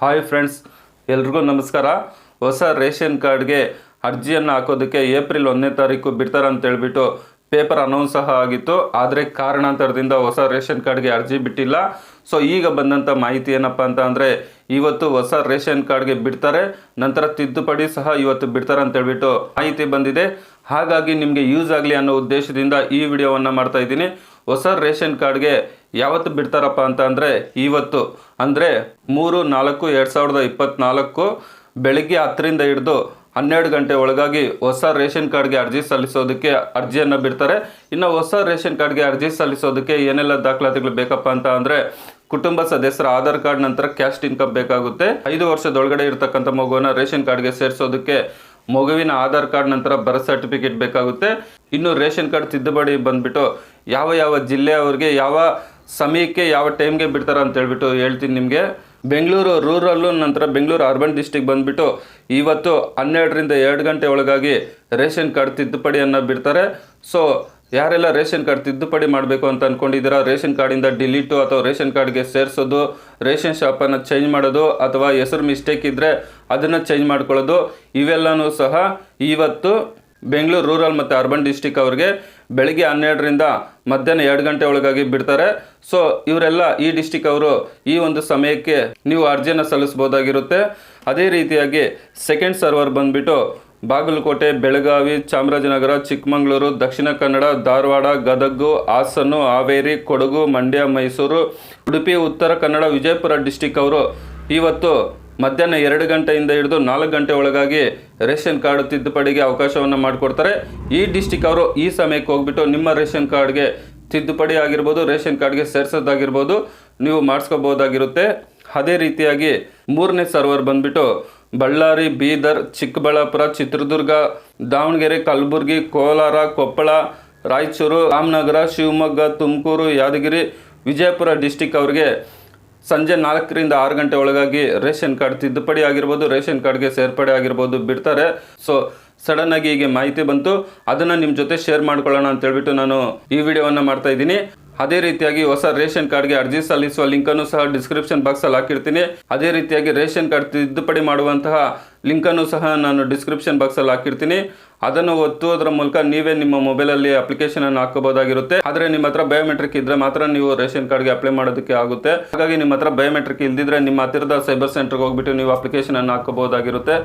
Hi friends ಎಲ್ರಿಗೂ ನಮಸ್ಕಾರ. ಹೊಸ ರೇಷನ್ ಕಾರ್ಡ್ಗೆ ಅರ್ಜಿಯನ್ನು ಹಾಕೋದಕ್ಕೆ ಏಪ್ರಿಲ್ ಒಂದನೇ ತಾರೀಕು ಬಿಡ್ತಾರೆ ಅಂತ ಹೇಳ್ಬಿಟ್ಟು ಪೇಪರ್ ಅನೌನ್ಸ್ ಸಹ ಆಗಿತ್ತು. ಆದರೆ ಕಾರಣಾಂತರದಿಂದ ಹೊಸ ರೇಷನ್ ಕಾರ್ಡ್ಗೆ ಅರ್ಜಿ ಬಿಟ್ಟಿಲ್ಲ. ಸೊ ಈಗ ಬಂದಂಥ ಮಾಹಿತಿ ಏನಪ್ಪ ಅಂತ ಅಂದರೆ, ಇವತ್ತು ಹೊಸ ರೇಷನ್ ಕಾರ್ಡ್ಗೆ ಬಿಡ್ತಾರೆ. ನಂತರ ತಿದ್ದುಪಡಿ ಸಹ ಇವತ್ತು ಬಿಡ್ತಾರೆ ಅಂತ ಹೇಳ್ಬಿಟ್ಟು ಮಾಹಿತಿ ಬಂದಿದೆ. ಹಾಗಾಗಿ ನಿಮಗೆ ಯೂಸ್ ಆಗಲಿ ಅನ್ನೋ ಉದ್ದೇಶದಿಂದ ಈ ವಿಡಿಯೋವನ್ನು ಮಾಡ್ತಾ ಇದ್ದೀನಿ. ಹೊಸ ರೇಷನ್ ಕಾರ್ಡ್ಗೆ ಯಾವತ್ತು ಬಿಡ್ತಾರಪ್ಪ ಅಂತ ಅಂದರೆ ಇವತ್ತು. ಅಂದರೆ ಮೂರು, ನಾಲ್ಕು, ಎರಡು ಸಾವಿರದ ಇಪ್ಪತ್ತ್ನಾಲ್ಕು ಬೆಳಗ್ಗೆ ಹತ್ತರಿಂದ ಹಿಡಿದು ಹನ್ನೆರಡು ಗಂಟೆ ಒಳಗಾಗಿ ಹೊಸ ರೇಷನ್ ಕಾರ್ಡ್ಗೆ ಅರ್ಜಿ ಸಲ್ಲಿಸೋದಕ್ಕೆ ಅರ್ಜಿಯನ್ನು ಬಿಡ್ತಾರೆ. ಇನ್ನು ಹೊಸ ರೇಷನ್ ಕಾರ್ಡ್ಗೆ ಅರ್ಜಿ ಸಲ್ಲಿಸೋದಕ್ಕೆ ಏನೆಲ್ಲ ದಾಖಲಾತಿಗಳು ಬೇಕಪ್ಪ ಅಂತ ಅಂದರೆ ಕುಟುಂಬ ಸದಸ್ಯರ ಆಧಾರ್ ಕಾರ್ಡ್ ನಂತರ ಕ್ಯಾಸ್ಟ್ ಇನ್ಕಮ್ ಬೇಕಾಗುತ್ತೆ. ಐದು ವರ್ಷದೊಳಗಡೆ ಇರತಕ್ಕಂಥ ಮಗುವನ್ನು ರೇಷನ್ ಕಾರ್ಡ್ಗೆ ಸೇರಿಸೋದಕ್ಕೆ ಮಗುವಿನ ಆಧಾರ್ ಕಾರ್ಡ್ ನಂತರ ಬರ್ತ್ ಸರ್ಟಿಫಿಕೇಟ್ ಬೇಕಾಗುತ್ತೆ. ಇನ್ನು ರೇಷನ್ ಕಾರ್ಡ್ ತಿದ್ದುಪಡಿ ಬಂದ್ಬಿಟ್ಟು ಯಾವ ಯಾವ ಜಿಲ್ಲೆ ಅವ್ರಿಗೆ ಯಾವ ಸಮಯಕ್ಕೆ ಯಾವ ಟೈಮ್ಗೆ ಬಿಡ್ತಾರೆ ಅಂತ ಹೇಳ್ಬಿಟ್ಟು ಹೇಳ್ತೀನಿ ನಿಮಗೆ. ಬೆಂಗಳೂರು ರೂರಲ್ಲು ನಂತರ ಬೆಂಗಳೂರು ಅರ್ಬನ್ ಡಿಸ್ಟಿಕ್ ಬಂದುಬಿಟ್ಟು ಇವತ್ತು ಹನ್ನೆರಡರಿಂದ ಎರಡು ಗಂಟೆ ಒಳಗಾಗಿ ರೇಷನ್ ಕಾರ್ಡ್ ತಿದ್ದುಪಡಿಯನ್ನು ಬಿಡ್ತಾರೆ. ಸೊ ಯಾರೆಲ್ಲ ರೇಷನ್ ಕಾರ್ಡ್ ತಿದ್ದುಪಡಿ ಮಾಡಬೇಕು ಅಂತ ಅಂದ್ಕೊಂಡಿದ್ದೀರಾ ರೇಷನ್ ಕಾರ್ಡಿಂದ ಡಿಲೀಟು ಅಥವಾ ರೇಷನ್ ಕಾರ್ಡ್ಗೆ ಸೇರಿಸೋದು, ರೇಷನ್ ಶಾಪನ್ನು ಚೇಂಜ್ ಮಾಡೋದು ಅಥವಾ ಹೆಸರು ಮಿಸ್ಟೇಕ್ ಇದ್ದರೆ ಅದನ್ನು ಚೇಂಜ್ ಮಾಡ್ಕೊಳ್ಳೋದು, ಇವೆಲ್ಲನೂ ಸಹ ಇವತ್ತು ಬೆಂಗಳೂರು ರೂರಲ್ ಮತ್ತು ಅರ್ಬನ್ ಡಿಸ್ಟಿಕ್ ಅವ್ರಿಗೆ ಬೆಳಿಗ್ಗೆ ಹನ್ನೆರಡರಿಂದ ಮಧ್ಯಾಹ್ನ ಎರಡು ಗಂಟೆ ಒಳಗಾಗಿ ಬಿಡ್ತಾರೆ. ಸೊ ಇವರೆಲ್ಲ ಈ ಡಿಸ್ಟಿಕ್ ಅವರು ಈ ಒಂದು ಸಮಯಕ್ಕೆ ನೀವು ಅರ್ಜಿಯನ್ನು ಸಲ್ಲಿಸ್ಬೋದಾಗಿರುತ್ತೆ ಅದೇ ರೀತಿಯಾಗಿ ಸೆಕೆಂಡ್ ಸರ್ವರ್ ಬಂದ್ಬಿಟ್ಟು ಬಾಗಲಕೋಟೆ, ಬೆಳಗಾವಿ, ಚಾಮರಾಜನಗರ, ಚಿಕ್ಕಮಗಳೂರು, ದಕ್ಷಿಣ ಕನ್ನಡ, ಧಾರವಾಡ, ಗದಗು, ಹಾಸನು, ಹಾವೇರಿ, ಕೊಡಗು, ಮಂಡ್ಯ, ಮೈಸೂರು, ಉಡುಪಿ, ಉತ್ತರ ಕನ್ನಡ, ವಿಜಯಪುರ ಡಿಸ್ಟಿಕ್ ಅವರು ಇವತ್ತು ಮಧ್ಯಾಹ್ನ ಎರಡು ಗಂಟೆಯಿಂದ ಹಿಡಿದು ನಾಲ್ಕು ಗಂಟೆ ಒಳಗಾಗಿ ರೇಷನ್ ಕಾರ್ಡ್ ತಿದ್ದುಪಡಿಗೆ ಅವಕಾಶವನ್ನು ಮಾಡಿಕೊಡ್ತಾರೆ. ಈ ಡಿಸ್ಟಿಕ್ ಅವರು ಈ ಸಮಯಕ್ಕೆ ಹೋಗ್ಬಿಟ್ಟು ನಿಮ್ಮ ರೇಷನ್ ಕಾರ್ಡ್ಗೆ ತಿದ್ದುಪಡಿ ಆಗಿರ್ಬೋದು, ರೇಷನ್ ಕಾರ್ಡ್ಗೆ ಸೇರಿಸೋದಾಗಿರ್ಬೋದು, ನೀವು ಮಾಡಿಸ್ಕೋಬೋದಾಗಿರುತ್ತೆ. ಅದೇ ರೀತಿಯಾಗಿ ಮೂರನೇ ಸರ್ವರ್ ಬಂದ್ಬಿಟ್ಟು ಬಳ್ಳಾರಿ, ಬೀದರ್, ಚಿಕ್ಕಬಳ್ಳಾಪುರ, ಚಿತ್ರದುರ್ಗ, ದಾವಣಗೆರೆ, ಕಲಬುರಗಿ, ಕೋಲಾರ, ಕೊಪ್ಪಳ, ರಾಯಚೂರು, ರಾಮನಗರ, ಶಿವಮೊಗ್ಗ, ತುಮಕೂರು, ಯಾದಗಿರಿ, ವಿಜಯಪುರ ಡಿಸ್ಟಿಕ್ ಅವ್ರಿಗೆ ಸಂಜೆ ನಾಲ್ಕರಿಂದ ಆರು ಗಂಟೆ ಒಳಗಾಗಿ ರೇಷನ್ ಕಾರ್ಡ್ ತಿದ್ದುಪಡಿ ಆಗಿರ್ಬೋದು, ರೇಷನ್ ಕಾರ್ಡ್ಗೆ ಸೇರ್ಪಡೆ ಆಗಿರ್ಬೋದು ಬಿಡ್ತಾರೆ. ಸೊ ಸಡನ್ ಆಗಿ ಹೀಗೆ ಮಾಹಿತಿ ಬಂತು. ಅದನ್ನು ನಿಮ್ಮ ಜೊತೆ ಶೇರ್ ಮಾಡ್ಕೊಳ್ಳೋಣ ಅಂತ ಹೇಳ್ಬಿಟ್ಟು ನಾನು ಈ ವಿಡಿಯೋವನ್ನು ಮಾಡ್ತಾ ಇದ್ದೀನಿ. ಅದೇ ರೀತಿಯಾಗಿ ಹೊಸ ರೇಷನ್ ಕಾರ್ಡ್ಗೆ ಅರ್ಜಿ ಸಲ್ಲಿಸುವ ಲಿಂಕನ್ನು ಸಹ ಡಿಸ್ಕ್ರಿಪ್ಷನ್ ಬಾಕ್ಸಲ್ಲಿ ಹಾಕಿರ್ತೀನಿ. ಅದೇ ರೀತಿಯಾಗಿ ರೇಷನ್ ಕಾರ್ಡ್ ತಿದ್ದುಪಡಿ ಮಾಡುವಂತಹ ಲಿಂಕನ್ನು ಸಹ ನಾನು ಡಿಸ್ಕ್ರಿಪ್ಷನ್ ಬಾಕ್ಸಲ್ಲಿ ಹಾಕಿರ್ತೀನಿ. ಅದನ್ನು ಒತ್ತುವುದರ ಮೂಲಕ ನೀವೇ ನಿಮ್ಮ ಮೊಬೈಲಲ್ಲಿ ಅಪ್ಲಿಕೇಶನ್ ಹಾಕಬಹುದಾಗಿರುತ್ತೆ. ಆದರೆ ನಿಮ್ಮ ಹತ್ರ ಬಯೋಮೆಟ್ರಿಕ್ ಇದ್ರೆ ಮಾತ್ರ ನೀವು ರೇಷನ್ ಕಾರ್ಡ್ಗೆ ಅಪ್ಲೈ ಮಾಡೋದಕ್ಕೆ ಆಗುತ್ತೆ. ಹಾಗಾಗಿ ನಿಮ್ಮ ಹತ್ರ ಬಯೋಮೆಟ್ರಿಕ್ ಇಲ್ದಿದ್ರೆ ನಿಮ್ಮ ಹತ್ತಿರದ ಸೈಬರ್ ಸೆಂಟರ್ಗೆ ಹೋಗ್ಬಿಟ್ಟು ನೀವು ಅಪ್ಲಿಕೇಶನ್ ಅನ್ನು ಹಾಕಬಹುದಾಗಿರುತ್ತೆ.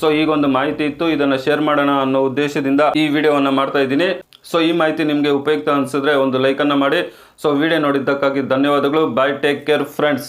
ಸೊ ಈಗ ಒಂದು ಮಾಹಿತಿ ಇತ್ತು. ಇದನ್ನು ಶೇರ್ ಮಾಡೋಣ ಅನ್ನೋ ಉದ್ದೇಶದಿಂದ ಈ ವಿಡಿಯೋವನ್ನು ಮಾಡ್ತಾ ಇದ್ದೀನಿ. ಸೊ ಈ ಮಾಹಿತಿ ನಿಮಗೆ ಉಪಯುಕ್ತ ಅನಿಸಿದ್ರೆ ಒಂದು ಲೈಕನ್ನು ಮಾಡಿ. ಸೊ ವಿಡಿಯೋ ನೋಡಿದ್ದಕ್ಕಾಗಿ ಧನ್ಯವಾದಗಳು. Bye take care friends